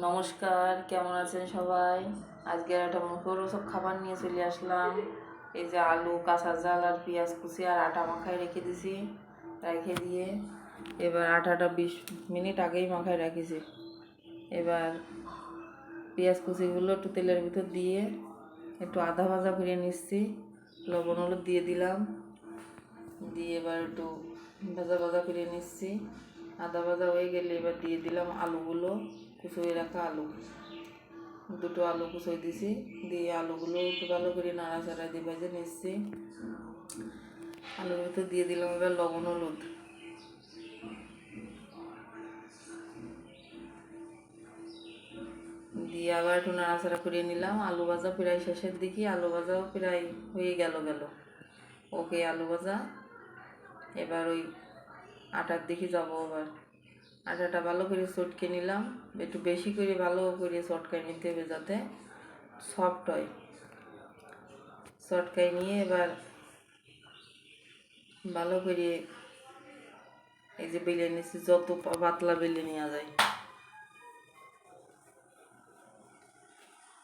নমস্কার, কেমন আছেন সবাই? আজকে একটা মুখরোচক খাবার নিয়ে চলে আসলাম। এই যে আলু, কাঁচা জাল আর পেঁয়াজ কুচি আর আটা মাখায় রেখে দিছি, রেখে দিয়ে এবার আটাটা বিশ মিনিট আগেই মাখায় রেখেছি। এবার পেঁয়াজ কুচিগুলো একটু তেলের ভিতর দিয়ে একটু আধা ভাজা করে নিচ্ছি, লবণ হলুদ দিয়ে দিলাম। দিয়ে এবার একটু ভাজা ভাজা করে নিচ্ছি। আদা ভাজা হয়ে গেলে এবার দিয়ে দিলাম আলুগুলো। কুচুয়ে রাখা আলু। দুটো আলু কুচুয়ে দিছি, দিয়ে আলুগুলো একটু ভালো করে নাড়াচাড়া দিয়ে ভেজে নিচ্ছি। আলুর ভিতর দিয়ে দিলাম এবার লবণ, হলুদ। দিয়ে আবার একটু নাড়াচাড়া করে নিলাম। আলু ভাজা প্রায় শেষের দিকে, আলু ভাজাও প্রায় হয়ে গেল গেল। ওকে, আলু ভাজা। এবার ওই আটার দিকে যাব আবার। আটাটা ভালো করে চটকে নিলাম। একটু বেশি করে ভালো করে চটকায় নিতে হবে যাতে সফট হয়। চটকাই নিয়ে এবার ভালো করে এই যে বেলে নিয়েছি যত পাতলা বেলে নেওয়া যায়।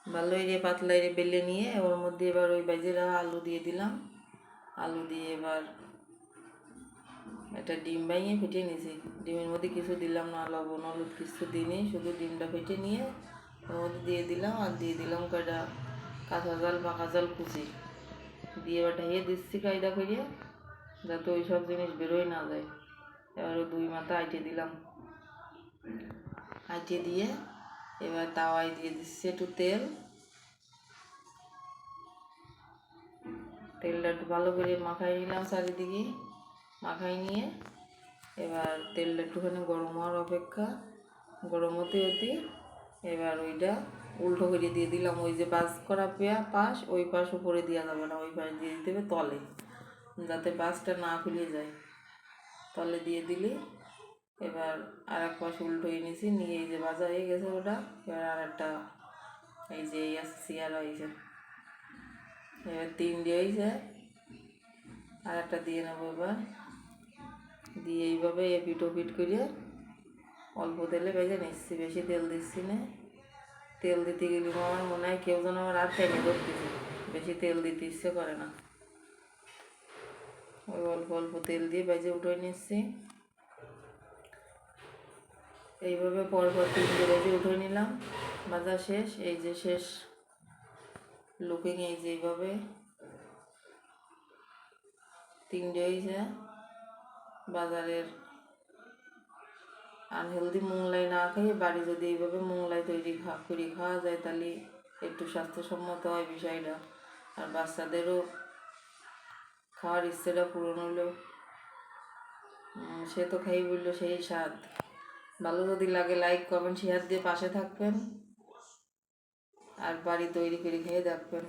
ভালো এরে পাতলা এরে বেলে নিয়ে ওর মধ্যে এবার ওই বাজেরা আলু দিয়ে দিলাম। আলু দিয়ে এবার একটা ডিম ভাঙিয়ে ফেটে নিয়েছি। ডিমের মধ্যে কিছু দিলাম না, লবণ, হলুদ কিছু দিইনি, শুধু ডিমটা ফেটে নিয়ে ওর মধ্যে দিয়ে দিলাম আর দিয়ে দিলাম কয়টা? কাঁচা জাল, পাকা জাল কুচি। দিয়ে এবার ঢাইয়ে দিচ্ছি কায়দা করিয়ে যাতে ওই সব জিনিস বেরোয় না যায়। এবার দুই মাথা আইটে দিলাম। আইটে দিয়ে এবার তাওয়ায় দিয়ে দিচ্ছি একটু তেল। তেলটা একটু ভালো করে মাখাই নিলাম চারিদিকে। মাখাই নিয়ে এবার তেলটা একটুখানি গরম হওয়ার অপেক্ষা। গরম হতে হতে এবার ওইটা উল্টো করে দিয়ে দিলাম। ওই যে বাস করা পেয়া পাশ, ওই পাশ উপরে দেওয়া যাবে না, ওই পাশ দিয়ে দিতে হবে তলে, যাতে বাসটা না খুলে যায়। তলে দিয়ে দিলে এবার আর এক পাশ উল্টোই এনেছি নিয়ে এই যে ভাজা হয়ে গেছে ওটা, এবার আর একটা এই যে এই আছে চেয়ার হয়েছে। এবার তিনটে হয়েছে আর একটা দিয়ে নেব এবার। দিয়ে এইভাবে এপিট ওপিট করে অল্প তেলে ভেজে নিচ্ছি, বেশি তেল দিচ্ছি না। তেল দিতে গেলে আমার মনে হয় কেউ যেন আমার আর টেনে ধরতেছে। বেশি তেল দিতে ইচ্ছে করে না। ওই অল্প অল্প তেল দিয়ে ভেজে উঠে নিচ্ছি। এইভাবে পরপর তিনটে ভেজে উঠে নিলাম। ভাজা শেষ, এই যে শেষ লুকিং এই যে এইভাবে। তিনটে হয়েছে বাজারের আনহেলদি মোংলাই না খেয়ে বাড়ি যদি এইভাবে মোংলাই তৈরি খা, করে খাওয়া যায়, তাহলে একটু স্বাস্থ্যসম্মত হয় বিষয়টা। আর বাচ্চাদেরও খাওয়ার ইচ্ছেটা পূরণ হলো। সে তো খাই বলল সেই স্বাদ। ভালো যদি লাগে লাইক কমেন্ট শেয়ার দিয়ে পাশে থাকবেন। আর বাড়ি তৈরি করে খেয়ে দেখবেন।